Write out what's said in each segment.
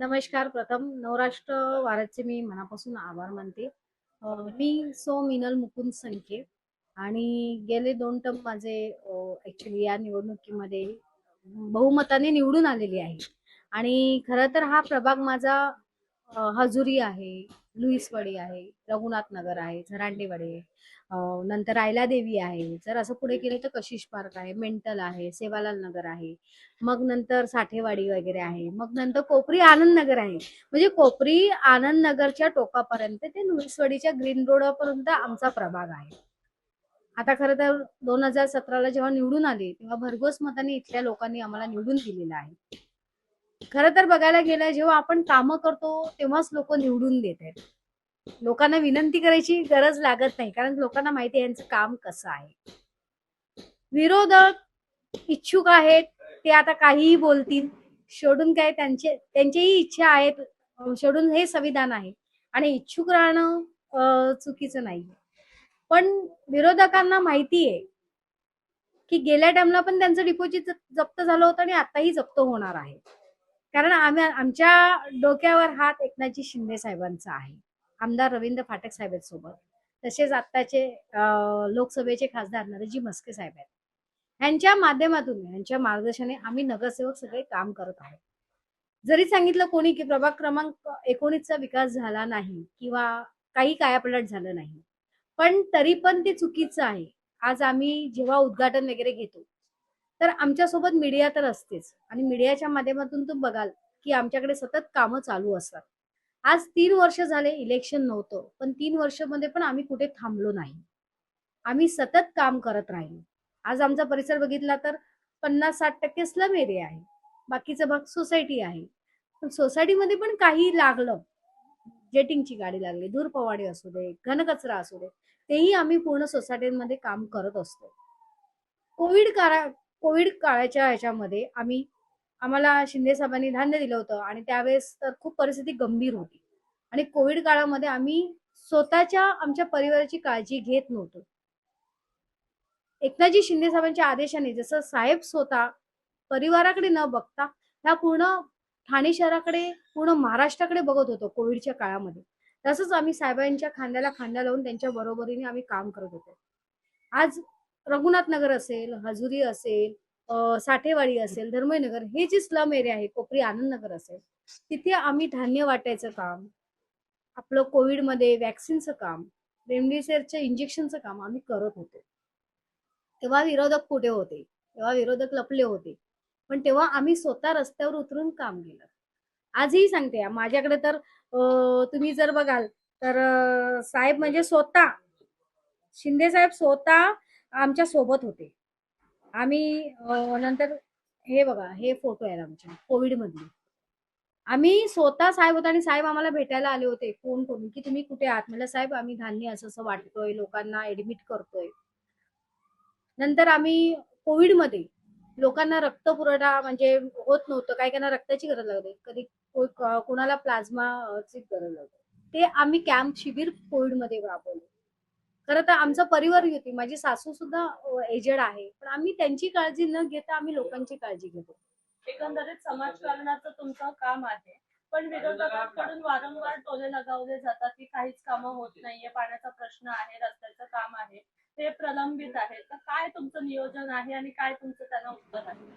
नमस्कार. प्रथम नवराष्ट्र वाराचे मी मनापासून आभार मानते. मी सो मिनल मुकुंद संखे आणि गेले दोन टर्म माझे ऍक्च्युली या निवडणुकीमध्ये बहुमताने निवडून आलेली आहे. आणि खरं तर हा प्रभाग माझा हजुरी आहे. लुईसवाडी आहे रघुनाथ नगर आहे झरांडेवाडी आहे नंतर रायला देवी आहे. जर असं पुढे गेलं तर कशिश पार्क आहे मेंटल आहे सेवालाल नगर आहे. मग नंतर साठेवाडी वगैरे आहे. मग नंतर कोपरी आनंद नगर आहे. म्हणजे कोपरी आनंद नगरच्या टोकापर्यंत ते लुईसवाडीच्या ग्रीन रोडपर्यंत आमचा प्रभाग आहे. आता खरं तर दोन हजार सतराला जेव्हा निवडून आले तेव्हा भरघोस मताने इथल्या लोकांनी आम्हाला निवडून दिलेलं आहे. खरं तर बघायला गेलं जेव्हा आपण कामं करतो तेव्हाच लोक निवडून देत आहेत. लोकांना विनंती करायची गरज लागत नाही कारण लोकांना माहिती आहे यांचं काम कसं आहे. विरोधक इच्छुक आहेत ते आता काहीही बोलतील. शेवटून काय त्यांचे त्यांचीही इच्छा आहेत अं, शेवटून हे संविधान आहे. आणि इच्छुक राहणं चुकीचं नाही. पण विरोधकांना माहिती आहे की गेल्या टाइमला पण त्यांचं डिपॉझिट जप्त झालं होतं आणि आताही जप्त होणार आहे. कारण आम्ही आमच्या डोक्यावर हात एकनाथजी शिंदे साहेबांचा आहे. आमदार रवींद्र फाटक साहेबांसोबत. तसेच आत्ताचे लोकसभेचे खासदार नरजी मस्के साहेब आहेत. यांच्या माध्यमातून यांच्या मार्गदर्शनाने आम्ही नगरसेवक सगळे काम करत आहोत. जरी सांगितलं कोणी की प्रभाग क्रमांक एकोणीसचा विकास झाला नाही किंवा काही कायापलट झालं नाही. पण तरी पण ते चुकीचं आहे. आज आम्ही जेव्हा उद्घाटन वगैरे घेतो तर आमच्यासोबत मीडिया तर असतेच. आणि मीडियाच्या माध्यमातून तुम्ही बघाल की आमच्याकडे सतत कामं चालू असतात. आज तीन वर्ष झाले इलेक्शन नव्हतं. पण तीन वर्षामध्ये पण आम्ही कुठे थांबलो नाही. आम्ही सतत काम करत राहिलो. आज आमचा परिसर बघितला तर पन्नास साठ टक्के स्लम एरिया आहे. बाकीचा भाग सोसायटी आहे. पण सोसायटीमध्ये पण काही लागलं. जेटिंगची गाडी लागली धूर पवाडी असू दे घनकचरा असू दे तेही आम्ही पूर्ण सोसायटीमध्ये काम करत असतो. कोविड काळा कोविड काळाच्या ह्याच्यामध्ये आम्ही आम्हाला शिंदे साहेबांनी धान्य दिलं होतं आणि त्यावेळेस तर खूप परिस्थिती गंभीर होती. आणि कोविड काळामध्ये आम्ही स्वतःच्या आमच्या परिवाराची काळजी घेत नव्हतो. एकनाथजी शिंदे साहेबांच्या आदेशाने जसं साहेब स्वतः परिवाराकडे न बघता ह्या पूर्ण ठाणे शहराकडे पूर्ण महाराष्ट्राकडे बघत होतो कोविडच्या काळामध्ये. तसंच आम्ही साहेबांच्या खांद्याला खांदा लावून त्यांच्या बरोबरीने आम्ही काम करत होतो. आज रघुनाथ नगर असेल हजुरी असेल साठेवाडी असेल धर्मयनगर हे जे स्लम एरिया आहे कोपरी आनंद नगर असेल तिथे आम्ही धान्य वाटायचं काम आपलं कोविडमध्ये व्हॅक्सिनचं काम रेमडेसिवीरच्या इंजेक्शनचं काम आम्ही करत होतो. तेव्हा विरोधक कुठे होते? तेव्हा विरोधक लपले होते. पण तेव्हा आम्ही स्वतः रस्त्यावर उतरून काम केलं. आजही सांगते माझ्याकडे तर तुम्ही जर बघाल तर साहेब म्हणजे स्वतः शिंदे साहेब स्वतः आमच्यासोबत होते. आम्ही नंतर हे बघा हे फोटो आहेत आमच्या कोविड मधले आम्ही स्वतः साहेब होता आणि साहेब आम्हाला भेटायला आले होते. फोन करून की तुम्ही कुठे आहात? म्हणलं साहेब आम्ही धान्य असं असं वाटतोय लोकांना ऍडमिट करतोय. नंतर आम्ही कोविडमध्ये लोकांना रक्त पुरवठा म्हणजे होत नव्हतं. काही काहींना रक्ताची गरज लागते कधी कोणाला प्लाझ्माची गरज लागते ते आम्ही कॅम्प शिबिर कोविडमध्ये राबवलं. खरं तर आमचा परिवार होती माझी सासू सुद्धा एजेड आहे. पण आम्ही त्यांची काळजी न घेता आम्ही लोकांची काळजी घेतो. एकंदरीत समाजकारणाचं तुमचं काम आहे. पण विरोधकांकडून वारंवार टोले लगावले जातात की काहीच कामं होत नाहीये पाण्याचा प्रश्न आहे रस्त्याचं काम आहे ते प्रलंबित आहे. तर काय तुमचं नियोजन आहे आणि काय तुमचं त्यांना उत्तर आहे?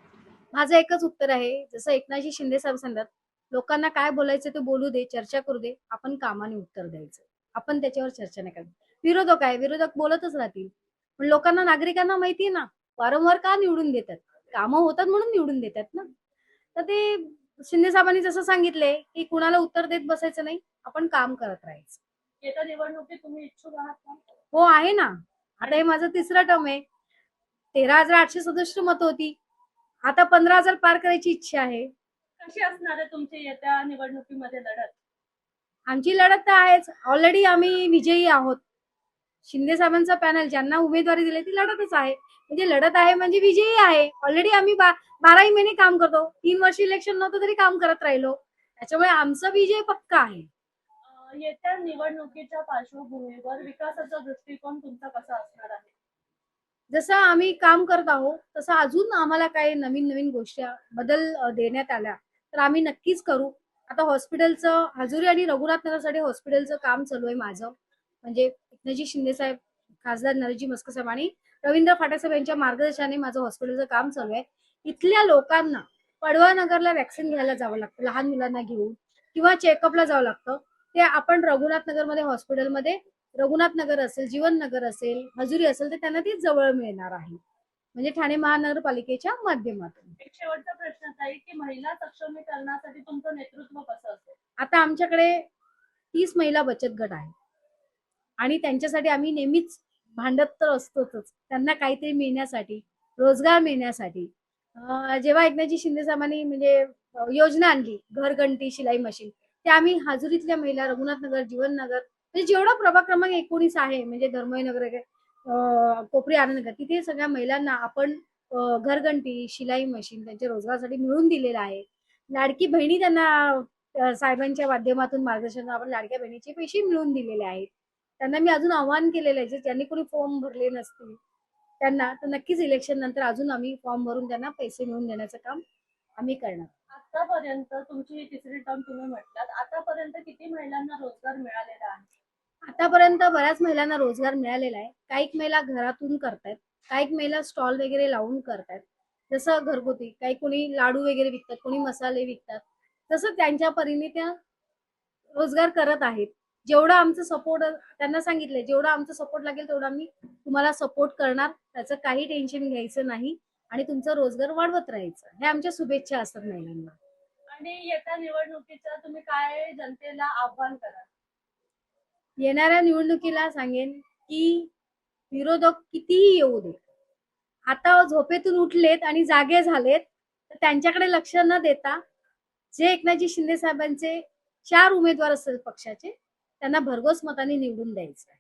माझं एकच उत्तर आहे जसं एकनाथजी शिंदे साहेब सांगतात लोकांना काय बोलायचं ते बोलू दे चर्चा करू दे आपण कामाने उत्तर द्यायचं. आपण त्याच्यावर चर्चा नाही करायची विरोधक आहे विरोधक बोलतच राहतील. पण लोकांना नागरिकांना माहिती ना वारंवार का निवडून देतात? कामं होतात म्हणून निवडून देतात ना? तर ते शिंदे साहेबांनी जसं सांगितलंय की कुणाला उत्तर देत बसायचं नाही आपण काम करत राहायचं. येत्या निवडणुकीत तुम्ही इच्छुक आहात का? हो आहे ना. आता हे माझं तिसरं टर्म आहे. तेरा हजार आठशे सदुसष्ट मत होती. आता पंधरा हजार पार करायची इच्छा आहे. कशी असणार आहे तुमची येत्या निवडणुकीमध्ये लढत? आमची लढत तर आहेच. ऑलरेडी आम्ही विजयी आहोत. शिंदे साहेबांचा पॅनल ज्यांना उमेदवारी दिली ती लढतच आहे. म्हणजे लढत आहे म्हणजे विजयी आहे. ऑलरेडी आम्ही बा- बाराही महिने काम करतो. तीन वर्ष इलेक्शन नव्हतं तरी काम करत राहिलो. त्याच्यामुळे आमचा विजय पक्का आहे. येत्या निवडणुकीच्या पार्श्वभूमीवर विकासाचा दृष्टिकोन तुमचा कसा असणार आहे? जसं आम्ही काम करत आहोत तसं अजून आम्हाला काही नवीन नवीन गोष्टी बदल देण्यात आल्या. तर आम्ही नक्कीच करू. आता हॉस्पिटलचं हजुरी आणि रघुनाथ नगरसाठी हॉस्पिटलचं काम चालू आहे माझं. म्हणजे एकनाथजी शिंदे साहेब खासदार नरजी मस्के साहेब आणि रवींद्र फाटक साहेब यांच्या मार्गदर्शनाने माझं हॉस्पिटलचं काम चालू आहे. इथल्या लोकांना पडवा नगरला वॅक्सिन घ्यायला जावं लागतं लहान मुलांना घेऊन किंवा चेकअपला जावं लागतं. ते आपण रघुनाथ नगरमध्ये हॉस्पिटलमध्ये रघुनाथ नगर असेल जीवन नगर असेल हजुरी असेल तर त्यांना ती जवळ मिळणार आहे. म्हणजे ठाणे महानगरपालिकेच्या माध्यमातून. एक शेवटचा प्रश्न आहे की महिला सक्षमीकरणासाठी तुमचं नेतृत्व कसं असेल? आता आमच्याकडे तीस महिला बचत गट आहे आणि त्यांच्यासाठी आम्ही नेहमीच भांडत तर असतोच. त्यांना काहीतरी मिळण्यासाठी रोजगार मिळण्यासाठी. जेव्हा एकनाथजी शिंदे साहेबांनी म्हणजे योजना आणली घरघंटी शिलाई मशीन ते आम्ही हाजुरीतल्या महिला रघुनाथनगर जीवननगर म्हणजे जेवढा प्रभाग क्रमांक एकोणीस आहे म्हणजे धर्मय नगर वगैरे, कोपरी आनंदनगर तिथे सगळ्या महिलांना आपण घरघंटी शिलाई मशीन त्यांच्या रोजगारासाठी मिळून दिलेलं आहे. लाडकी बहिणी त्यांना साहेबांच्या माध्यमातून मार्गदर्शन आपण लाडक्या बहिणीचे पैसे मिळवून दिलेले आहेत. त्यांना मी अजून आव्हान केलेलं आहे जे ज्यांनी कोणी फॉर्म भरले नसतील त्यांना तर नक्कीच इलेक्शन नंतर अजून आम्ही फॉर्म भरून त्यांना पैसे मिळवून देण्याचं काम आम्ही करणार. आतापर्यंत तुमची ही तिसरी टर्म तुम्ही म्हटलात. आतापर्यंत किती महिलांना रोजगार मिळालेला आहे? आतापर्यंत बऱ्याच महिलांना रोजगार मिळालेला आहे. काही महिला घरातून करतायत काही महिला स्टॉल वगैरे लावून करतायत. जसं घरगुती काही कोणी लाडू वगैरे विकतात कोणी मसाले विकतात. तसं त्यांच्या परीने त्या रोजगार करत आहेत. जेवढा आमचं सपोर्ट त्यांना सांगितलंय जेवढा आमचं सपोर्ट लागेल तेवढा आम्ही तुम्हाला सपोर्ट करणार. त्याचं काही टेन्शन घ्यायचं नाही आणि तुमचा रोजगार वाढवत राहायचं. हे आमच्या शुभेच्छा असतात महिलांना. आणि येत्या निवडणुकीचं तुम्ही काय जनतेला आव्हान कराल? येणाऱ्या निवडणुकीला सांगेन की विरोधक कितीही येऊ दे आता झोपेतून उठलेत आणि जागे झालेत तर त्यांच्याकडे लक्ष न देता जे एकनाथजी शिंदे साहेबांचे चार उमेदवार असतील पक्षाचे त्यांना भरघोस मताने निवडून द्यायचं आहे.